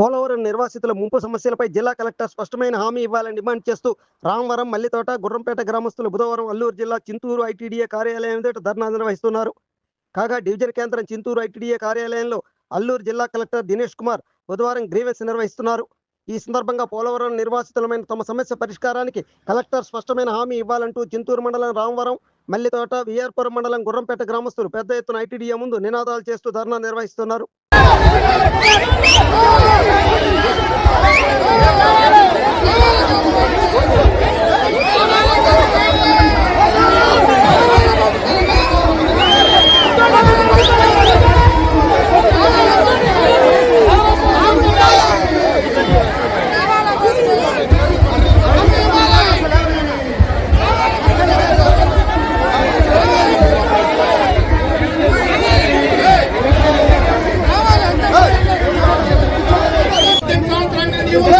పోలవరం నిర్వాసితుల ముంపు సమస్యలపై జిల్లా కలెక్టర్ స్పష్టమైన హామీ ఇవ్వాలని డిమాండ్ చేస్తూ రామవరం మల్లితోట గుర్రంపేట గ్రామస్తులు బుధవారం అల్లూరు జిల్లా చింతూరు ఐటీడీఏ కార్యాలయం ఎదుట ధర్నా నిర్వహిస్తున్నారు. కాగా డివిజన్ కేంద్రం చింతూరు ఐటీడీఏ కార్యాలయంలో అల్లూరు జిల్లా కలెక్టర్ దినేష్ కుమార్ బుధవారం గ్రీవెన్స్ నిర్వహిస్తున్నారు. ఈ సందర్భంగా పోలవరం నిర్వాసితులమైన తమ సమస్య పరిష్కారానికి కలెక్టర్ స్పష్టమైన హామీ ఇవ్వాలంటూ చింతూరు మండలం రామవరం మల్లితోట విఆర్పురం మండలం గుర్రంపేట గ్రామస్తులు పెద్ద ఎత్తున ఐటీడీఏ ముందు నినాదాలు చేస్తూ ధర్నా నిర్వహిస్తున్నారు.